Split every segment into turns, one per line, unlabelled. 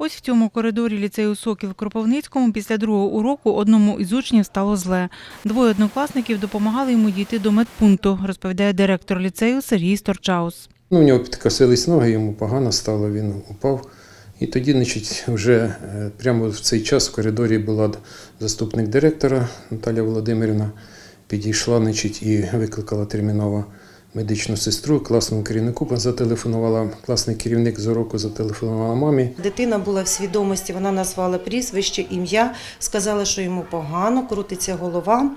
Ось в цьому коридорі ліцею Сокіл в Кропивницькому після другого уроку одному із учнів стало зле. Двоє однокласників допомагали йому дійти до медпункту, розповідає директор ліцею Сергій Сторчаус.
Ну, у нього підкосились ноги, йому погано стало, він упав. І тоді, значить, вже е, прямо в цей час в коридорі була заступник директора Наталя Володимирівна, підійшла значить, і викликала терміново медичну сестру, класному керівнику зателефонувала, класний керівник з уроку зателефонувала мамі.
Дитина була в свідомості, вона назвала прізвище, ім'я, сказала, що йому погано, крутиться голова.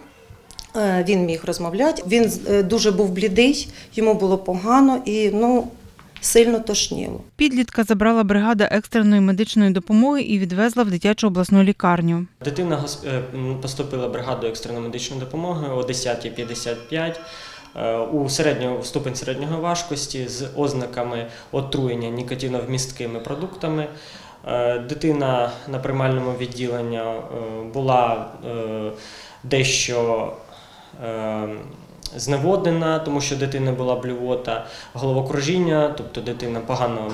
Е, Він міг розмовляти. Він е, дуже був блідий, йому було погано і ну, сильно тошніло.
Підлітка забрала бригада екстреної медичної допомоги і відвезла в дитячу обласну лікарню.
Дитина е, поступила в бригаду екстреної медичної допомоги о 10.55 е, у середнього ступень середньої важкості з ознаками отруєння нікотиновмісткими продуктами. Е, Дитина на приймальному відділенні е, була е, дещо е, зневоднена, тому що дитина була блювота, головокружіння, тобто дитина погано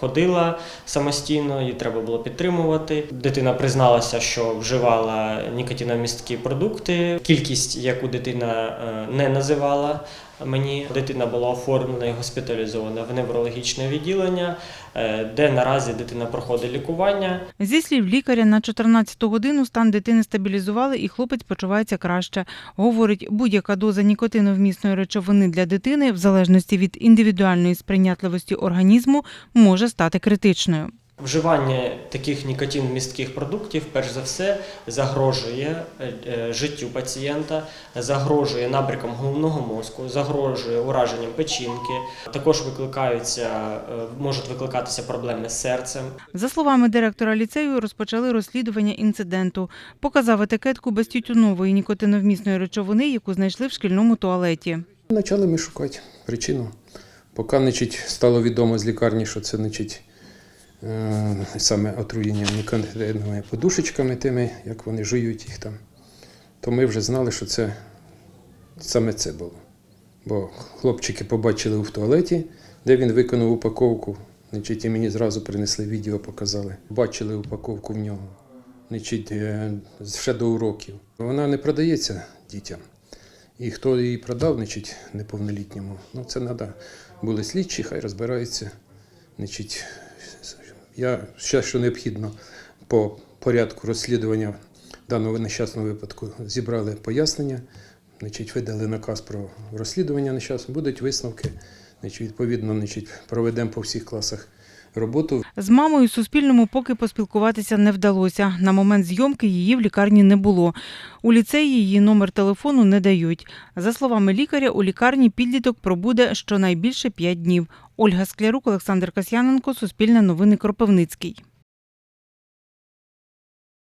ходила самостійно, її треба було підтримувати. Дитина призналася, що вживала нікотиномісткі продукти. Кількість, яку дитина е, не називала мені, дитина була оформлена і госпіталізована в неврологічне відділення, е, де наразі дитина проходить лікування.
Зі слів лікаря, на 14-ту годину стан дитини стабілізували і хлопець почувається краще. Говорить, будь-яка доза нікотиновмісної речовини для дитини, в залежності від індивідуальної сприйнятливості організму, може стати критичною.
Вживання таких нікотин-містких продуктів, перш за все, загрожує е, е, життю пацієнта, загрожує набрякам головного мозку, загрожує ураженням печінки. Також викликаються, е, можуть викликатися проблеми з серцем.
За словами директора ліцею, розпочали розслідування інциденту. Показав етикетку безтютюнової нікотиновмісної речовини, яку знайшли в шкільному туалеті.
Почали ми шукати причину. Поки значить, стало відомо з лікарні, що це значить, саме отруєння нікотиновими подушечками тими, як вони жують їх там, то ми вже знали, що це саме це було. Бо хлопчики побачили в туалеті, де він виконав упаковку. Значить, і мені зразу принесли відео, показали. Бачили упаковку в нього. Значить, е, ще до уроків. Вона не продається дітям. І хто її продав, значить, неповнолітньому, ну це треба були слідчі, хай розбираються. Значить, я ще, що необхідно по порядку розслідування даного нещасного випадку, зібрали пояснення, значить, видали наказ про розслідування нещасного, будуть висновки. Значить, відповідно, значить, проведемо по всіх класах роботу.
З мамою Суспільному поки поспілкуватися не вдалося. На момент зйомки її в лікарні не було. У ліцеї її номер телефону не дають. За словами лікаря, у лікарні підліток пробуде щонайбільше 5 днів. Ольга Склярук, Олександр Касьяненко, Суспільне новини Кропивницький.